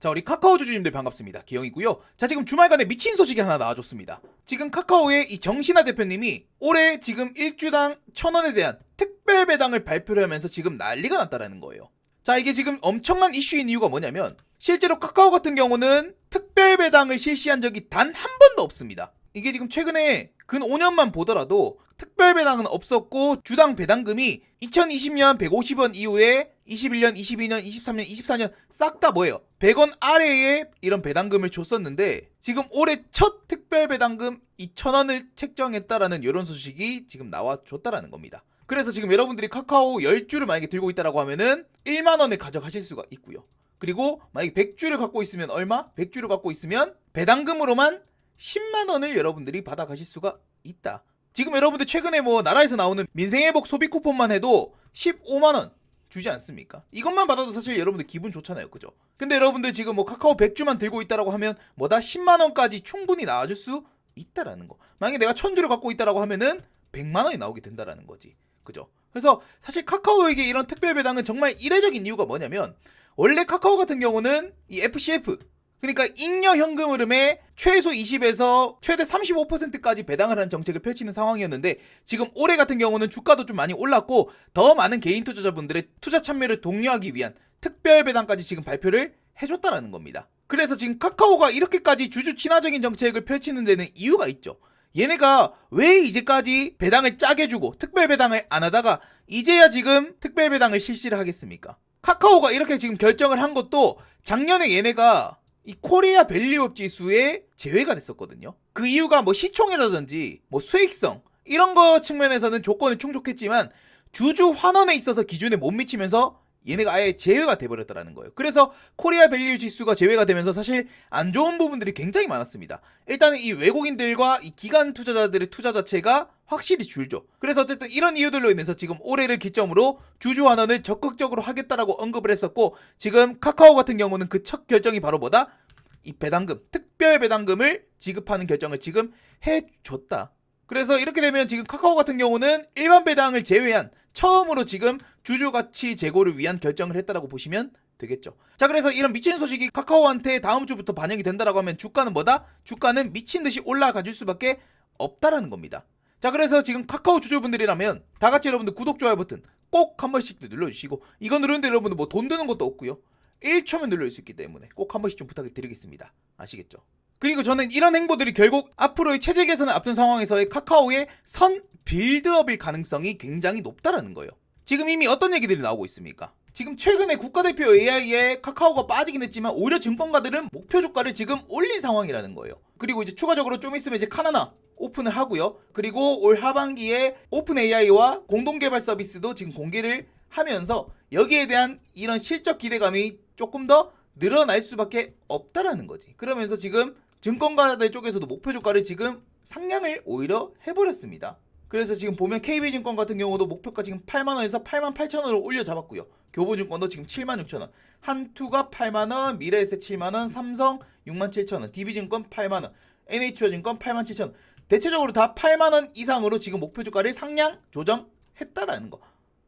자, 우리 카카오 주주님들 반갑습니다. 기영이고요. 자, 지금 주말간에 미친 소식이 하나 나와줬습니다. 지금 카카오의 이 정신아 대표님이 올해 지금 일주당 천 원에 대한 특별 배당을 발표를 하면서 지금 난리가 났다라는 거예요. 자, 이게 지금 엄청난 이슈인 이유가 뭐냐면 실제로 카카오 같은 경우는 특별 배당을 실시한 적이 단 한 번도 없습니다. 이게 지금 최근에 근 5년만 보더라도 특별 배당은 없었고 주당 배당금이 2020년 150원 이후에 21년, 22년, 23년, 24년 싹 다 뭐예요? 100원 아래에 이런 배당금을 줬었는데 지금 올해 첫 특별 배당금 2,000원을 책정했다라는 이런 소식이 지금 나와줬다라는 겁니다. 그래서 지금 여러분들이 카카오 10주를 만약에 들고 있다라고 하면은 1만 원에 가져가실 수가 있고요. 그리고 만약에 100주를 갖고 있으면 얼마? 100주를 갖고 있으면 배당금으로만 10만 원을 여러분들이 받아가실 수가 있다. 지금 여러분들 최근에 뭐 나라에서 나오는 민생회복 소비 쿠폰만 해도 15만 원 주지 않습니까? 이것만 받아도 사실 여러분들 기분 좋잖아요. 그죠? 근데 여러분들 지금 뭐 카카오 100주만 들고 있다라고 하면 뭐다 10만 원까지 충분히 나와줄 수 있다라는 거. 만약에 내가 1000주를 갖고 있다라고 하면은 100만 원이 나오게 된다라는 거지. 그죠? 그래서 사실 카카오에게 이런 특별 배당은 정말 이례적인 이유가 뭐냐면 원래 카카오 같은 경우는 이 FCF 그러니까 잉여 현금 흐름의 최소 20에서 최대 35%까지 배당을 하는 정책을 펼치는 상황이었는데 지금 올해 같은 경우는 주가도 좀 많이 올랐고 더 많은 개인 투자자분들의 투자 참여를 독려하기 위한 특별 배당까지 지금 발표를 해줬다라는 겁니다. 그래서 지금 카카오가 이렇게까지 주주 친화적인 정책을 펼치는 데는 이유가 있죠. 얘네가 왜 이제까지 배당을 짜게 주고 특별 배당을 안 하다가 이제야 지금 특별 배당을 실시를 하겠습니까? 카카오가 이렇게 지금 결정을 한 것도 작년에 얘네가 이 코리아 밸류업 지수에 제외가 됐었거든요. 그 이유가 뭐 시총이라든지 뭐 수익성 이런 거 측면에서는 조건이 충족했지만 주주 환원에 있어서 기준에 못 미치면서 얘네가 아예 제외가 돼버렸다라는 거예요. 그래서 코리아 밸류 지수가 제외가 되면서 사실 안 좋은 부분들이 굉장히 많았습니다. 일단은 이 외국인들과 이 기관 투자자들의 투자 자체가 확실히 줄죠. 그래서 어쨌든 이런 이유들로 인해서 지금 올해를 기점으로 주주 환원을 적극적으로 하겠다라고 언급을 했었고 지금 카카오 같은 경우는 그 첫 결정이 바로 뭐다? 이 배당금, 특별 배당금을 지급하는 결정을 지금 해줬다. 그래서 이렇게 되면 지금 카카오 같은 경우는 일반 배당을 제외한 처음으로 지금 주주 가치 제고를 위한 결정을 했다라고 보시면 되겠죠. 자, 그래서 이런 미친 소식이 카카오한테 다음 주부터 반영이 된다라고 하면 주가는 뭐다? 주가는 미친 듯이 올라가 줄 수밖에 없다라는 겁니다. 자, 그래서 지금 카카오 주주분들이라면 다 같이 여러분들 구독, 좋아요 버튼 꼭 한 번씩 눌러주시고 이거 누르는데 여러분들 뭐 돈 드는 것도 없고요. 1초면 눌러줄 수 있기 때문에 꼭 한 번씩 좀 부탁을 드리겠습니다. 아시겠죠? 그리고 저는 이런 행보들이 결국 앞으로의 체제 개선을 앞둔 상황에서의 카카오의 선 빌드업일 가능성이 굉장히 높다라는 거예요. 지금 이미 어떤 얘기들이 나오고 있습니까? 지금 최근에 국가대표 AI에 카카오가 빠지긴 했지만 오히려 증권가들은 목표 주가를 지금 올린 상황이라는 거예요. 그리고 이제 추가적으로 좀 있으면 이제 카나나 오픈을 하고요. 그리고 올 하반기에 오픈 AI와 공동 개발 서비스도 지금 공개를 하면서 여기에 대한 이런 실적 기대감이 조금 더 늘어날 수밖에 없다라는 거지. 그러면서 지금 증권가들 쪽에서도 목표 주가를 지금 상향을 오히려 해버렸습니다. 그래서 지금 보면 KB증권 같은 경우도 목표가 지금 8만 원에서 8만 8천 원으로 올려 잡았고요. 교보증권도 지금 7만 6천 원, 한투가 8만 원, 미래에셋 7만 원, 삼성 6만 7천 원, DB증권 8만 원, NH투자증권 8만 7천 원. 대체적으로 다 8만 원 이상으로 지금 목표 주가를 상향 조정했다라는 거.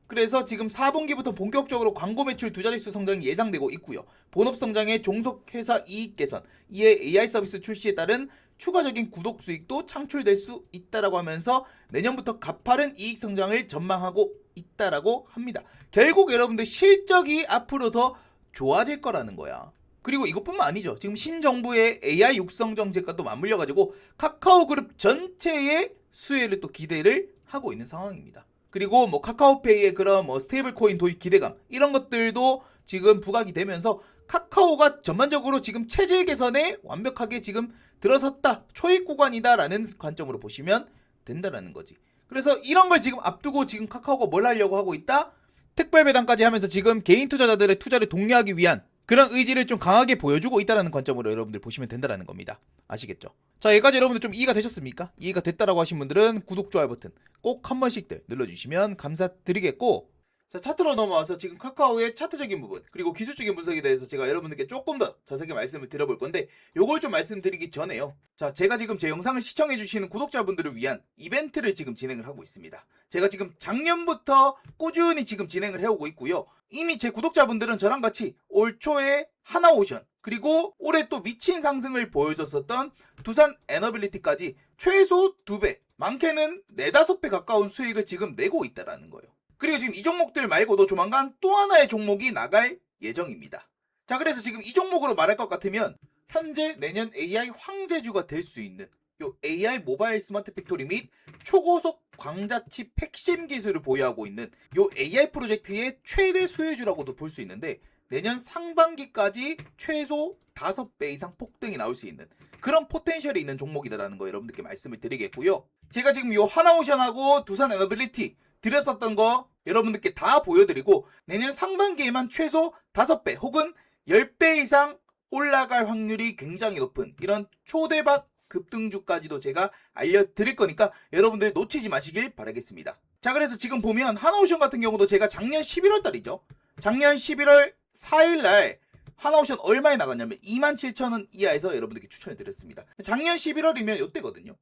그래서 지금 4분기부터 본격적으로 광고 매출 두 자릿수 성장이 예상되고 있고요. 본업 성장의 종속 회사 이익 개선, 이에 AI 서비스 출시에 따른 추가적인 구독 수익도 창출될 수 있다라고 하면서 내년부터 가파른 이익 성장을 전망하고 있다라고 합니다. 결국 여러분들 실적이 앞으로 더 좋아질 거라는 거야. 그리고 이것뿐만 아니죠. 지금 신정부의 AI 육성 정책과 또 맞물려 가지고 카카오 그룹 전체의 수혜를 또 기대를 하고 있는 상황입니다. 그리고 뭐 카카오페이의 그런 뭐 스테이블 코인 도입 기대감 이런 것들도 지금 부각이 되면서 카카오가 전반적으로 지금 체질 개선에 완벽하게 지금 들어섰다 초입 구간이다라는 관점으로 보시면 된다라는 거지. 그래서 이런 걸 지금 앞두고 지금 카카오가 뭘 하려고 하고 있다? 특별 배당까지 하면서 지금 개인 투자자들의 투자를 독려하기 위한 그런 의지를 좀 강하게 보여주고 있다는 관점으로 여러분들 보시면 된다는 겁니다. 아시겠죠? 자, 여기까지 여러분들 좀 이해가 되셨습니까? 이해가 됐다라고 하신 분들은 구독, 좋아요 버튼 꼭 한 번씩들 눌러주시면 감사드리겠고 자, 차트로 넘어와서 지금 카카오의 차트적인 부분 그리고 기술적인 분석에 대해서 제가 여러분들께 조금 더 자세하게 말씀을 드려볼 건데 요걸 좀 말씀드리기 전에요. 자, 제가 지금 제 영상을 시청해 주시는 구독자분들을 위한 이벤트를 지금 진행을 하고 있습니다. 제가 지금 작년부터 꾸준히 지금 진행을 해오고 있고요. 이미 제 구독자분들은 저랑 같이 올 초에 하나오션 그리고 올해 또 미친 상승을 보여줬었던 두산 에너빌리티까지 최소 2배, 많게는 4, 5배 가까운 수익을 지금 내고 있다라는 거예요. 그리고 지금 이 종목들 말고도 조만간 또 하나의 종목이 나갈 예정입니다. 자, 그래서 지금 이 종목으로 말할 것 같으면 현재 내년 AI 황제주가 될 수 있는 요 AI 모바일 스마트 팩토리 및 초고속 광자칩 핵심 기술을 보유하고 있는 요 AI 프로젝트의 최대 수혜주라고도 볼 수 있는데 내년 상반기까지 최소 5배 이상 폭등이 나올 수 있는 그런 포텐셜이 있는 종목이다라는 거 여러분들께 말씀을 드리겠고요. 제가 지금 요 하나오션하고 두산 에너빌리티 드렸었던 거 여러분들께 다 보여드리고 내년 상반기에만 최소 5배 혹은 10배 이상 올라갈 확률이 굉장히 높은 이런 초대박 급등주까지도 제가 알려드릴 거니까 여러분들 놓치지 마시길 바라겠습니다. 자 그래서 지금 보면 하나오션 같은 경우도 제가 작년 11월 달이죠. 작년 11월 4일 날 하나오션 얼마에 나갔냐면 27,000원 이하에서 여러분들께 추천해 드렸습니다. 작년 11월이면 요때거든요.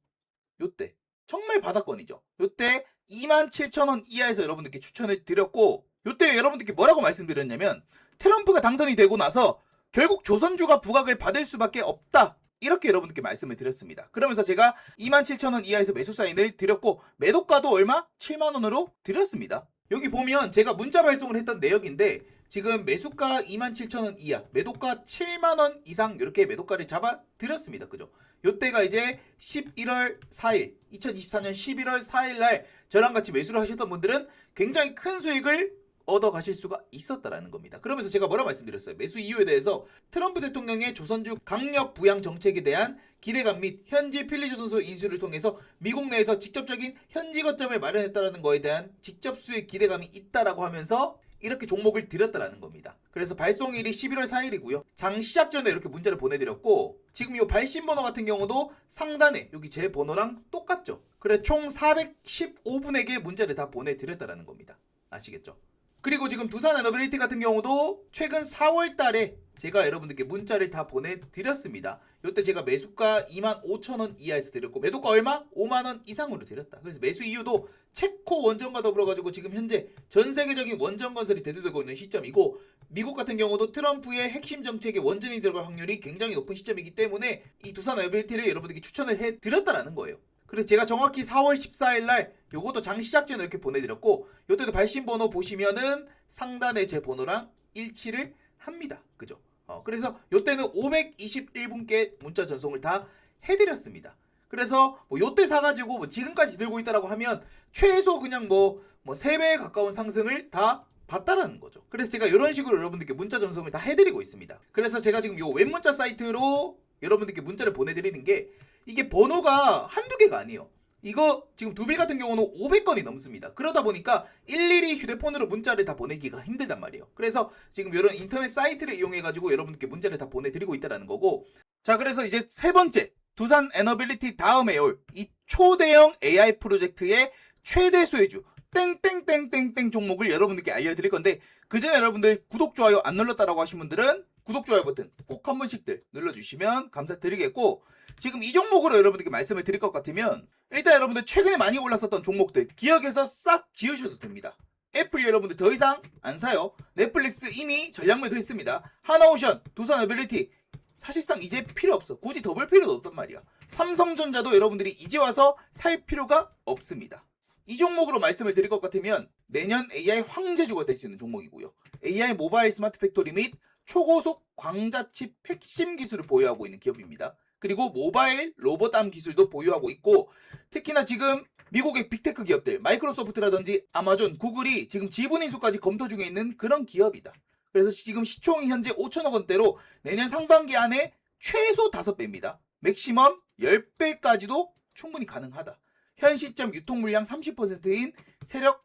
요때. 정말 바닥권이죠. 요때 27,000원 이하에서 여러분들께 추천해 드렸고 요때 여러분들께 뭐라고 말씀드렸냐면 트럼프가 당선이 되고 나서 결국 조선주가 부각을 받을 수밖에 없다. 이렇게 여러분들께 말씀을 드렸습니다. 그러면서 제가 27,000원 이하에서 매수 사인을 드렸고 매도가도 얼마? 7만원으로 드렸습니다. 여기 보면 제가 문자 발송을 했던 내역인데 지금 매수가 27,000원 이하, 매도가 7만원 이상 이렇게 매도가를 잡아 드렸습니다. 그죠? 요때가 이제 11월 4일, 2024년 11월 4일 날 저랑 같이 매수를 하셨던 분들은 굉장히 큰 수익을 얻어 가실 수가 있었다라는 겁니다. 그러면서 제가 뭐라 말씀드렸어요? 매수 이유에 대해서 트럼프 대통령의 조선주 강력 부양 정책에 대한 기대감 및 현지 필리조선소 인수를 통해서 미국 내에서 직접적인 현지 거점을 마련했다라는 거에 대한 직접 수익 기대감이 있다라고 하면서 이렇게 종목을 드렸다라는 겁니다. 그래서 발송일이 11월 4일이고요. 장 시작 전에 이렇게 문자를 보내드렸고 지금 이 발신 번호 같은 경우도 상단에 여기 제 번호랑 똑같죠. 그래 총 415분에게 문자를 다 보내드렸다라는 겁니다. 아시겠죠? 그리고 지금 두산 에너빌리티 같은 경우도 최근 4월 달에 제가 여러분들께 문자를 다 보내드렸습니다. 이때 제가 매수가 25,000원 이하에서 드렸고 매도가 얼마? 5만원 이상으로 드렸다. 그래서 매수 이유도 체코 원전과 더불어 가지고 지금 현재 전 세계적인 원전 건설이 대두되고 있는 시점이고 미국 같은 경우도 트럼프의 핵심 정책에 원전이 들어갈 확률이 굉장히 높은 시점이기 때문에 이 두산 에너빌리티를 여러분들께 추천을 해 드렸다라는 거예요. 그래서 제가 정확히 4월 14일 날 요것도 장 시작 전에 이렇게 보내드렸고 요때도 발신 번호 보시면은 상단에 제 번호랑 일치를 합니다. 그죠? 어, 그래서 요때는 521분께 문자 전송을 다 해드렸습니다. 그래서 뭐 요때 사가지고 뭐 지금까지 들고 있다라고 하면 최소 그냥 뭐, 뭐 3배에 가까운 상승을 다 봤다라는 거죠. 그래서 제가 이런 식으로 여러분들께 문자 전송을 다 해드리고 있습니다. 그래서 제가 지금 요 웹문자 사이트로 여러분들께 문자를 보내드리는 게 이게 번호가 한두 개가 아니에요. 이거 지금 두빌 같은 경우는 500건이 넘습니다. 그러다 보니까 일일이 휴대폰으로 문자를 다 보내기가 힘들단 말이에요. 그래서 지금 이런 인터넷 사이트를 이용해 가지고 여러분께 문자를 다 보내드리고 있다는 거고. 자, 그래서 이제 세 번째 두산 에너빌리티 다음에 올 이 초대형 AI 프로젝트의 최대 수혜주 땡땡땡땡땡 종목을 여러분들께 알려드릴 건데 그 전에 여러분들 구독 좋아요 안 눌렀다라고 하신 분들은 구독 좋아요 버튼 꼭 한 번씩들 눌러주시면 감사드리겠고 지금 이 종목으로 여러분들께 말씀을 드릴 것 같으면 일단 여러분들 최근에 많이 올랐었던 종목들 기억에서 싹 지우셔도 됩니다. 애플 여러분들 더 이상 안 사요. 넷플릭스 이미 전략 매도 했습니다. 하나오션, 두산 어빌리티 사실상 이제 필요 없어. 굳이 더 볼 필요도 없단 말이야. 삼성전자도 여러분들이 이제 와서 살 필요가 없습니다. 이 종목으로 말씀을 드릴 것 같으면 내년 AI 황제주가 될 수 있는 종목이고요. AI 모바일 스마트 팩토리 및 초고속 광자칩 핵심 기술을 보유하고 있는 기업입니다. 그리고 모바일 로봇암 기술도 보유하고 있고 특히나 지금 미국의 빅테크 기업들 마이크로소프트라든지 아마존, 구글이 지금 지분 인수까지 검토 중에 있는 그런 기업이다. 그래서 지금 시총이 현재 5천억 원대로 내년 상반기 안에 최소 5배입니다. 맥시멈 10배까지도 충분히 가능하다. 현 시점 유통 물량 30%인 세력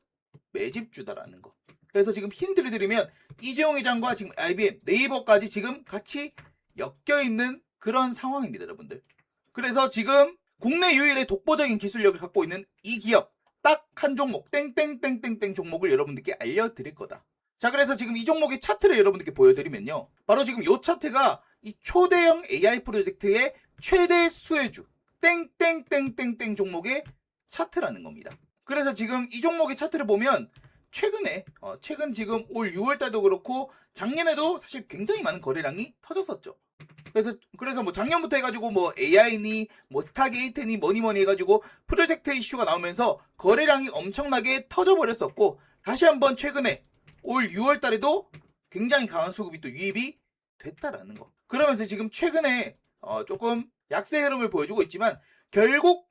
매집주다라는 거. 그래서 지금 힌트를 드리면 이재용 회장과 지금 IBM, 네이버까지 지금 같이 엮여 있는 그런 상황입니다, 여러분들. 그래서 지금 국내 유일의 독보적인 기술력을 갖고 있는 이 기업 딱 한 종목 땡땡땡땡땡 종목을 여러분들께 알려드릴 거다. 자, 그래서 지금 이 종목의 차트를 여러분들께 보여드리면요. 바로 지금 이 차트가 이 초대형 AI 프로젝트의 최대 수혜주 땡땡땡땡땡 종목의 차트라는 겁니다. 그래서 지금 이 종목의 차트를 보면 최근에 어, 최근 지금 올 6월 달도 그렇고 작년에도 사실 굉장히 많은 거래량이 터졌었죠. 그래서 그래서 뭐 작년부터 해가지고 뭐 AI니 뭐 스타게이트니 뭐니 뭐니 해가지고 프로젝트 이슈가 나오면서 거래량이 엄청나게 터져버렸었고 다시 한번 최근에 올 6월 달에도 굉장히 강한 수급이 또 유입이 됐다라는 거. 그러면서 지금 최근에 어, 조금 약세 흐름을 보여주고 있지만 결국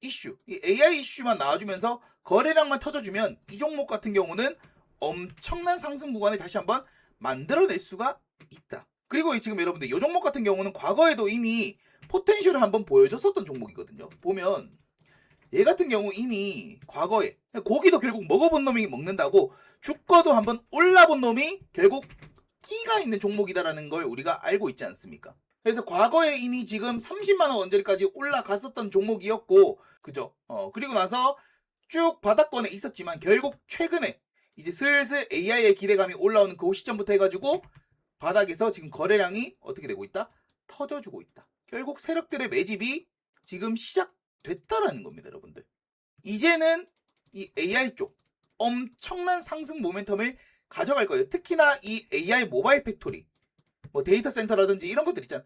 이슈, 이 AI 이슈만 나와주면서 거래량만 터져주면 이 종목 같은 경우는 엄청난 상승 구간을 다시 한번 만들어낼 수가 있다. 그리고 지금 여러분들 이 종목 같은 경우는 과거에도 이미 포텐셜을 한번 보여줬었던 종목이거든요. 보면 얘 같은 경우 이미 과거에 고기도 결국 먹어본 놈이 먹는다고 주가도 한번 올라본 놈이 결국 끼가 있는 종목이다라는 걸 우리가 알고 있지 않습니까? 그래서 과거에 이미 지금 30만 원 언저리까지 올라갔었던 종목이었고, 그죠? 어, 그리고 나서 쭉 바닥권에 있었지만 결국 최근에 이제 슬슬 AI의 기대감이 올라오는 그 시점부터 해가지고 바닥에서 지금 거래량이 어떻게 되고 있다? 터져주고 있다. 결국 세력들의 매집이 지금 시작됐다라는 겁니다, 여러분들. 이제는 이 AI 쪽 엄청난 상승 모멘텀을 가져갈 거예요. 특히나 이 AI 모바일 팩토리, 뭐 데이터 센터라든지 이런 것들 있잖아.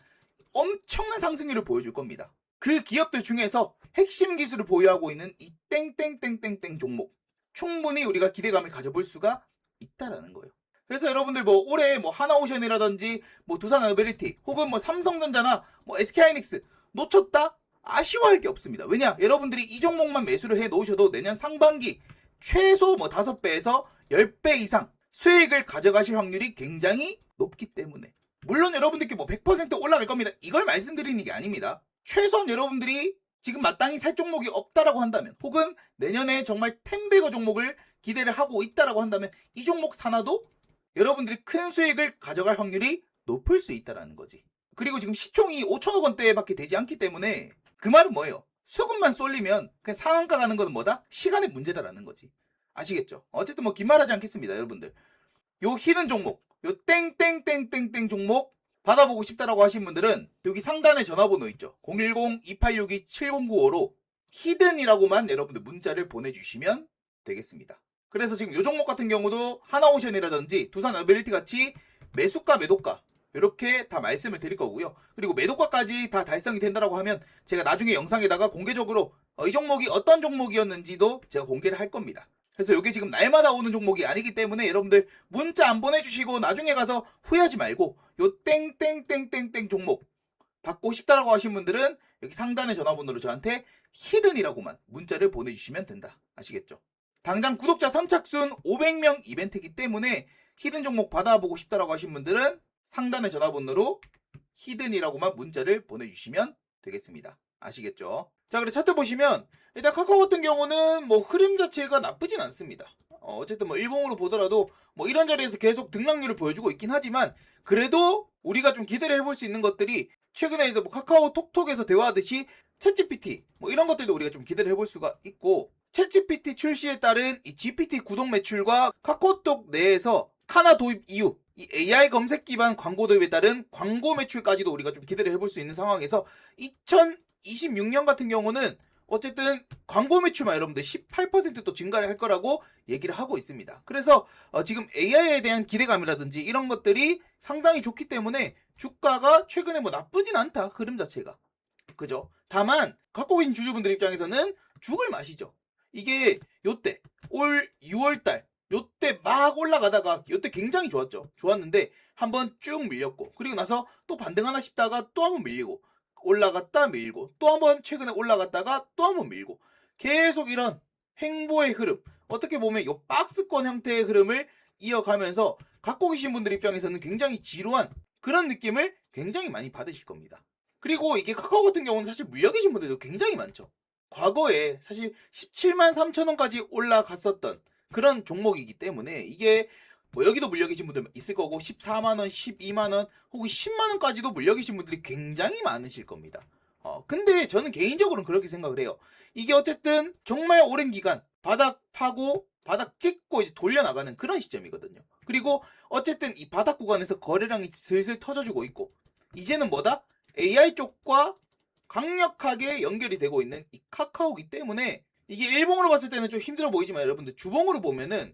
엄청난 상승률을 보여줄 겁니다. 그 기업들 중에서 핵심 기술을 보유하고 있는 이 땡땡땡땡땡 종목 충분히 우리가 기대감을 가져볼 수가 있다라는 거예요. 그래서 여러분들 뭐 올해 뭐 하나오션이라든지 뭐 두산 어베리티 혹은 뭐 삼성전자나 뭐 SK하이닉스 놓쳤다 아쉬워할 게 없습니다. 왜냐 여러분들이 이 종목만 매수를 해 놓으셔도 내년 상반기 최소 뭐 5배에서 10배 이상 수익을 가져가실 확률이 굉장히 높기 때문에 물론 여러분들께 뭐 100% 올라갈 겁니다. 이걸 말씀드리는 게 아닙니다. 최소한 여러분들이 지금 마땅히 살 종목이 없다라고 한다면 혹은 내년에 정말 텐베거 종목을 기대를 하고 있다라고 한다면 이 종목 사나도 여러분들이 큰 수익을 가져갈 확률이 높을 수 있다라는 거지. 그리고 지금 시총이 5천억 원대밖에 되지 않기 때문에 그 말은 뭐예요? 수급만 쏠리면 그냥 상한가 가는 거는 뭐다? 시간의 문제다라는 거지. 아시겠죠? 어쨌든 뭐 긴 말하지 않겠습니다, 여러분들. 요 히든 종목, 요 땡땡땡땡땡 종목 받아보고 싶다라고 하신 분들은 여기 상단에 전화번호 있죠. 010-2862-7095로 히든이라고만 여러분들 문자를 보내주시면 되겠습니다. 그래서 지금 요 종목 같은 경우도 하나오션이라든지 두산 어빌리티 같이 매수가 매도가 이렇게 다 말씀을 드릴 거고요. 그리고 매도가까지 다 달성이 된다라고 하면 제가 나중에 영상에다가 공개적으로 어, 이 종목이 어떤 종목이었는지도 제가 공개를 할 겁니다. 그래서 이게 지금 날마다 오는 종목이 아니기 때문에 여러분들 문자 안 보내주시고 나중에 가서 후회하지 말고 요 땡땡땡땡땡 종목 받고 싶다라고 하신 분들은 여기 상단의 전화번호로 저한테 히든이라고만 문자를 보내주시면 된다. 아시겠죠? 당장 구독자 선착순 500명 이벤트이기 때문에 히든 종목 받아보고 싶다라고 하신 분들은 상단의 전화번호로 히든이라고만 문자를 보내주시면 되겠습니다. 아시겠죠? 자, 그래 차트 보시면 일단 카카오 같은 경우는 뭐 흐름 자체가 나쁘진 않습니다. 어, 어쨌든 뭐 일봉으로 보더라도 뭐 이런 자리에서 계속 등락률을 보여주고 있긴 하지만 그래도 우리가 좀 기대를 해볼 수 있는 것들이 최근에 이제 뭐 카카오 톡톡에서 대화하듯이 챗GPT 뭐 이런 것들도 우리가 좀 기대를 해볼 수가 있고 챗GPT 출시에 따른 이 GPT 구독 매출과 카카오톡 내에서 카나 도입 이후 이 AI 검색 기반 광고 도입에 따른 광고 매출까지도 우리가 좀 기대를 해볼 수 있는 상황에서 2026년 같은 경우는 어쨌든 광고 매출만 여러분들 18%또 증가를 할 거라고 얘기를 하고 있습니다. 그래서 어, 지금 AI에 대한 기대감이라든지 이런 것들이 상당히 좋기 때문에 주가가 최근에 뭐 나쁘진 않다 흐름 자체가 그죠? 다만 갖고 계신 주주분들 입장에서는 죽을 맛이죠. 이게 요때 올 6월달 요때 막 올라가다가 요때 굉장히 좋았죠. 좋았는데 한번 쭉 밀렸고 그리고 나서 또 반등하나 싶다가 또 한번 밀리고 올라갔다 밀고 또 한번 최근에 올라갔다가 또 한번 밀고 계속 이런 행보의 흐름 어떻게 보면 요 박스권 형태의 흐름을 이어가면서 갖고 계신 분들 입장에서는 굉장히 지루한 그런 느낌을 굉장히 많이 받으실 겁니다. 그리고 이게 카카오 같은 경우는 사실 물려 계신 분들도 굉장히 많죠. 과거에 사실 17만 3천 원까지 올라갔었던 그런 종목이기 때문에 이게 뭐 여기도 물려 계신 분들 있을 거고 14만 원, 12만 원 혹은 10만 원까지도 물려 계신 분들이 굉장히 많으실 겁니다. 어, 근데 저는 개인적으로는 그렇게 생각을 해요. 이게 어쨌든 정말 오랜 기간 바닥 파고 바닥 찍고 이제 돌려나가는 그런 시점이거든요. 그리고 어쨌든 이 바닥 구간에서 거래량이 슬슬 터져주고 있고 이제는 뭐다? AI 쪽과 강력하게 연결이 되고 있는 이 카카오기 때문에 이게 일봉으로 봤을 때는 좀 힘들어 보이지만 여러분들 주봉으로 보면은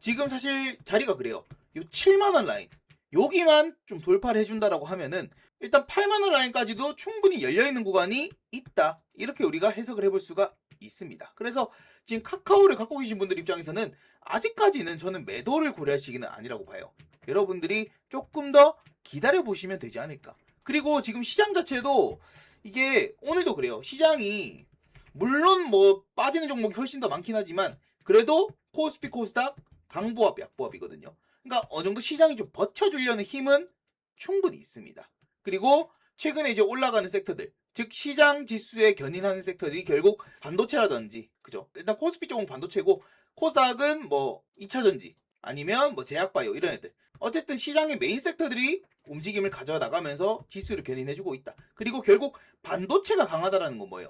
지금 사실 자리가 그래요. 요 7만 원 라인. 여기만 좀 돌파를 해준다라고 하면은 일단 8만 원 라인까지도 충분히 열려 있는 구간이 있다. 이렇게 우리가 해석을 해볼 수가 있습니다. 그래서 지금 카카오를 갖고 계신 분들 입장에서는 아직까지는 저는 매도를 고려할 시기는 아니라고 봐요. 여러분들이 조금 더 기다려 보시면 되지 않을까. 그리고 지금 시장 자체도 이게 오늘도 그래요. 시장이 물론 뭐 빠지는 종목이 훨씬 더 많긴 하지만 그래도 코스피 코스닥 강보합 약보합이거든요. 그러니까 어느 정도 시장이 좀 버텨주려는 힘은 충분히 있습니다. 그리고 최근에 이제 올라가는 섹터들, 즉 시장 지수에 견인하는 섹터들이 결국 반도체라든지, 그죠? 일단 코스피 쪽은 반도체고 코스닥은 뭐 2차 전지 아니면 뭐 제약바이오 이런 애들. 어쨌든 시장의 메인 섹터들이 움직임을 가져다 나가면서 지수를 견인해주고 있다. 그리고 결국 반도체가 강하다라는 건 뭐예요?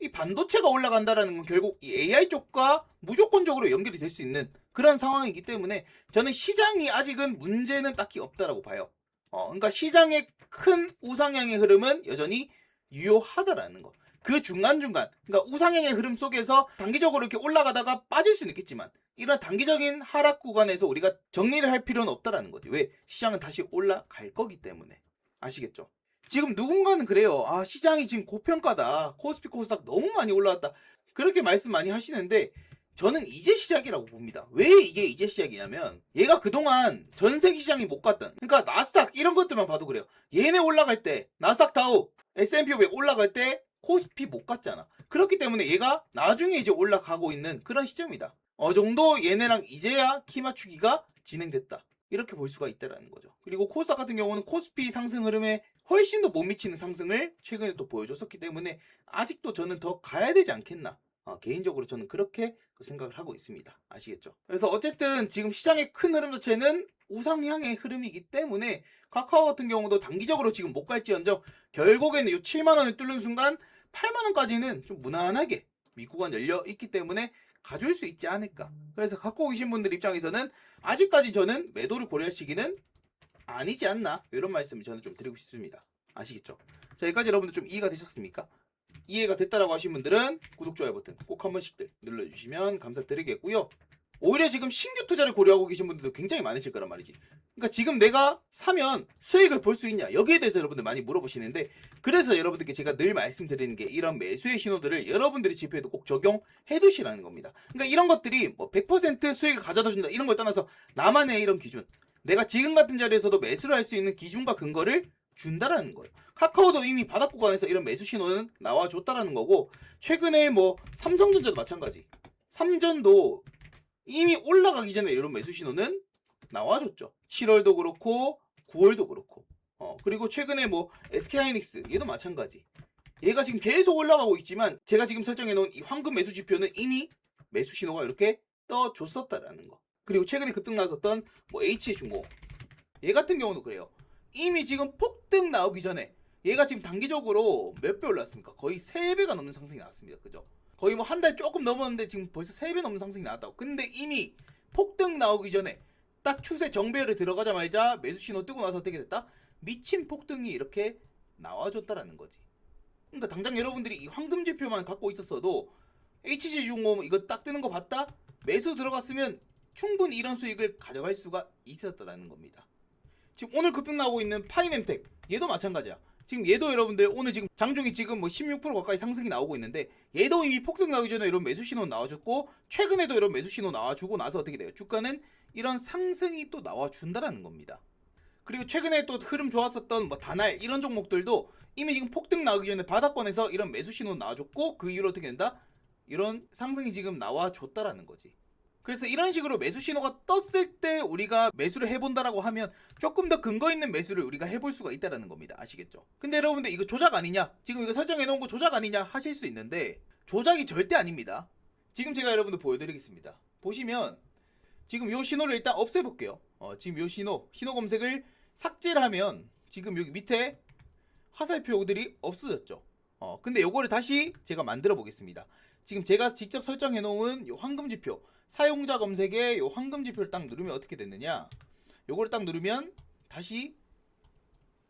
이 반도체가 올라간다라는 건 결국 이 AI 쪽과 무조건적으로 연결이 될 수 있는 그런 상황이기 때문에 저는 시장이 아직은 문제는 딱히 없다라고 봐요. 어, 그러니까 시장의 큰 우상향의 흐름은 여전히 유효하다라는 거. 그 중간중간, 그러니까 우상향의 흐름 속에서 단기적으로 이렇게 올라가다가 빠질 수는 있겠지만, 이런 단기적인 하락 구간에서 우리가 정리를 할 필요는 없다라는 거지. 왜? 시장은 다시 올라갈 거기 때문에. 아시겠죠? 지금 누군가는 그래요. 아, 시장이 지금 고평가다. 코스피 코스닥 너무 많이 올라왔다. 그렇게 말씀 많이 하시는데, 저는 이제 시작이라고 봅니다. 왜 이게 이제 시작이냐면, 얘가 그동안 전 세계 시장이 못 갔던, 그러니까 나스닥 이런 것들만 봐도 그래요. 얘네 올라갈 때, 나스닥 다우, S&P 500 올라갈 때, 코스피 못 갔잖아. 그렇기 때문에 얘가 나중에 이제 올라가고 있는 그런 시점이다. 어느 정도 얘네랑 이제야 키 맞추기가 진행됐다. 이렇게 볼 수가 있다라는 거죠. 그리고 코스닥 같은 경우는 코스피 상승 흐름에 훨씬 더 못 미치는 상승을 최근에 또 보여줬었기 때문에 아직도 저는 더 가야 되지 않겠나. 아, 개인적으로 저는 그렇게 생각을 하고 있습니다. 아시겠죠? 그래서 어쨌든 지금 시장의 큰 흐름 자체는 우상향의 흐름이기 때문에 카카오 같은 경우도 단기적으로 지금 못 갈지언정 결국에는 이 7만 원을 뚫는 순간 8만 원까지는 좀 무난하게 미구간 열려 있기 때문에 가줄 수 있지 않을까. 그래서 갖고 계신 분들 입장에서는 아직까지 저는 매도를 고려할 시기는 아니지 않나 이런 말씀을 저는 좀 드리고 싶습니다. 아시겠죠? 자 여기까지 여러분들 좀 이해가 되셨습니까? 이해가 됐다라고 하신 분들은 구독 좋아요 버튼 꼭 한 번씩들 눌러주시면 감사드리겠고요. 오히려 지금 신규 투자를 고려하고 계신 분들도 굉장히 많으실 거란 말이지. 그러니까 지금 내가 사면 수익을 볼 수 있냐 여기에 대해서 여러분들 많이 물어보시는데 그래서 여러분들께 제가 늘 말씀드리는 게 이런 매수의 신호들을 여러분들이 지표에도 꼭 적용해 두시라는 겁니다. 그러니까 이런 것들이 뭐 100% 수익을 가져다 준다 이런 걸 떠나서 나만의 이런 기준 내가 지금 같은 자리에서도 매수를 할 수 있는 기준과 근거를 준다라는 거예요. 카카오도 이미 바닥 구간에서 이런 매수 신호는 나와줬다라는 거고 최근에 뭐 삼성전자도 마찬가지. 삼전도 이미 올라가기 전에 이런 매수 신호는 나와줬죠. 7월도 그렇고 9월도 그렇고. 어, 그리고 최근에 뭐 SK하이닉스 얘도 마찬가지. 얘가 지금 계속 올라가고 있지만 제가 지금 설정해 놓은 이 황금 매수 지표는 이미 매수 신호가 이렇게 떠줬었다라는 거. 그리고 최근에 급등 나섰던 뭐 H중공 얘 같은 경우도 그래요. 이미 지금 폭등 나오기 전에 얘가 지금 단기적으로 몇 배 올랐습니까? 거의 3배가 넘는 상승이 나왔습니다. 그죠? 거의 뭐 한 달 조금 넘었는데 지금 벌써 3배 넘는 상승이 나왔다고. 근데 이미 폭등 나오기 전에 딱 추세 정배를 들어가자마자 매수 신호 뜨고 나서 어떻게 됐다? 미친 폭등이 이렇게 나와줬다라는 거지. 그러니까 당장 여러분들이 이 황금 지표만 갖고 있었어도 HC중공 이거 딱 뜨는 거 봤다? 매수 들어갔으면 충분히 이런 수익을 가져갈 수가 있었다는 겁니다. 지금 오늘 급등 나오고 있는 파이nem텍 얘도 마찬가지야. 지금 얘도 여러분들 오늘 지금 장중이 지금 뭐 16% 가까이 상승이 나오고 있는데 얘도 이미 폭등 나오기 전에 이런 매수 신호 나와줬고 최근에도 이런 매수 신호 나와주고 나서 어떻게 돼요? 주가는 이런 상승이 또 나와준다라는 겁니다. 그리고 최근에 또 흐름 좋았었던 뭐 다날 이런 종목들도 이미 지금 폭등 나오기 전에 바닥권에서 이런 매수 신호 나와줬고 그 이후로 어떻게 된다? 이런 상승이 지금 나와줬다라는 거지. 그래서 이런 식으로 매수 신호가 떴을 때 우리가 매수를 해본다라고 하면 조금 더 근거 있는 매수를 우리가 해볼 수가 있다라는 겁니다. 아시겠죠? 근데 여러분들 이거 조작 아니냐? 지금 이거 설정해 놓은 거 조작 아니냐 하실 수 있는데 조작이 절대 아닙니다. 지금 제가 여러분들 보여드리겠습니다. 보시면 지금 요 신호를 일단 없애볼게요. 어, 지금 요 신호, 신호 검색을 삭제를 하면 지금 여기 밑에 화살표들이 없어졌죠. 어, 근데 요거를 다시 제가 만들어 보겠습니다. 지금 제가 직접 설정해 놓은 요 황금 지표, 사용자 검색에 요 황금 지표를 딱 누르면 어떻게 됐느냐? 요거를 딱 누르면 다시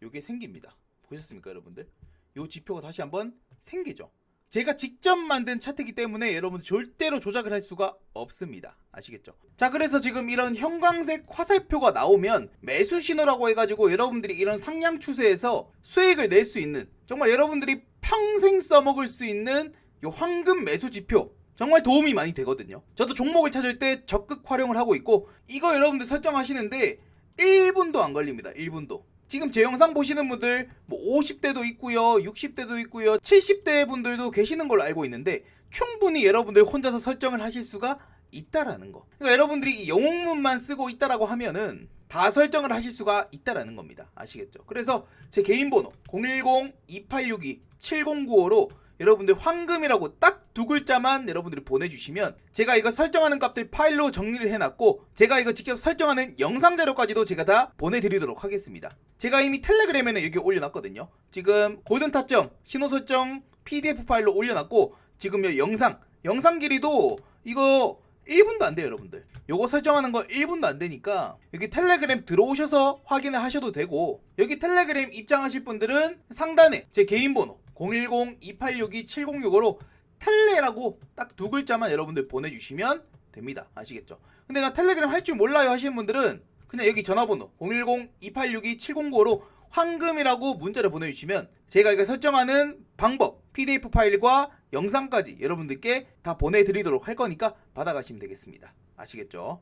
요게 생깁니다. 보셨습니까, 여러분들? 요 지표가 다시 한번 생기죠. 제가 직접 만든 차트이기 때문에 여러분 절대로 조작을 할 수가 없습니다. 아시겠죠? 자, 그래서 지금 이런 형광색 화살표가 나오면 매수 신호라고 해가지고 여러분들이 이런 상향 추세에서 수익을 낼 수 있는 정말 여러분들이 평생 써먹을 수 있는 요 황금 매수 지표 정말 도움이 많이 되거든요. 저도 종목을 찾을 때 적극 활용을 하고 있고 이거 여러분들 설정하시는데 1분도 안 걸립니다. 1분도. 지금 제 영상 보시는 분들 뭐 50대도 있고요. 60대도 있고요. 70대 분들도 계시는 걸로 알고 있는데 충분히 여러분들 혼자서 설정을 하실 수가 있다라는 거. 그러니까 여러분들이 이 영웅문만 쓰고 있다라고 하면은 다 설정을 하실 수가 있다라는 겁니다. 아시겠죠? 그래서 제 개인 번호 010-2862-7095로 여러분들 황금이라고 딱 두 글자만 여러분들이 보내주시면 제가 이거 설정하는 값들 파일로 정리를 해놨고 제가 이거 직접 설정하는 영상 자료까지도 제가 다 보내드리도록 하겠습니다. 제가 이미 텔레그램에는 여기 올려놨거든요. 지금 골든 타점 신호 설정 PDF 파일로 올려놨고 지금 요 영상 영상 길이도 이거 1분도 안 돼요, 여러분들. 요거 설정하는 거 1분도 안 되니까 여기 텔레그램 들어오셔서 확인을 하셔도 되고 여기 텔레그램 입장하실 분들은 상단에 제 개인 번호 010-2862-7065로 텔레라고 딱 두 글자만 여러분들 보내주시면 됩니다. 아시겠죠? 근데 나 텔레그램 할 줄 몰라요 하시는 분들은 그냥 여기 전화번호 010-2862-7095로 황금이라고 문자를 보내주시면 제가 이거 설정하는 방법, PDF 파일과 영상까지 여러분들께 다 보내드리도록 할 거니까 받아가시면 되겠습니다. 아시겠죠?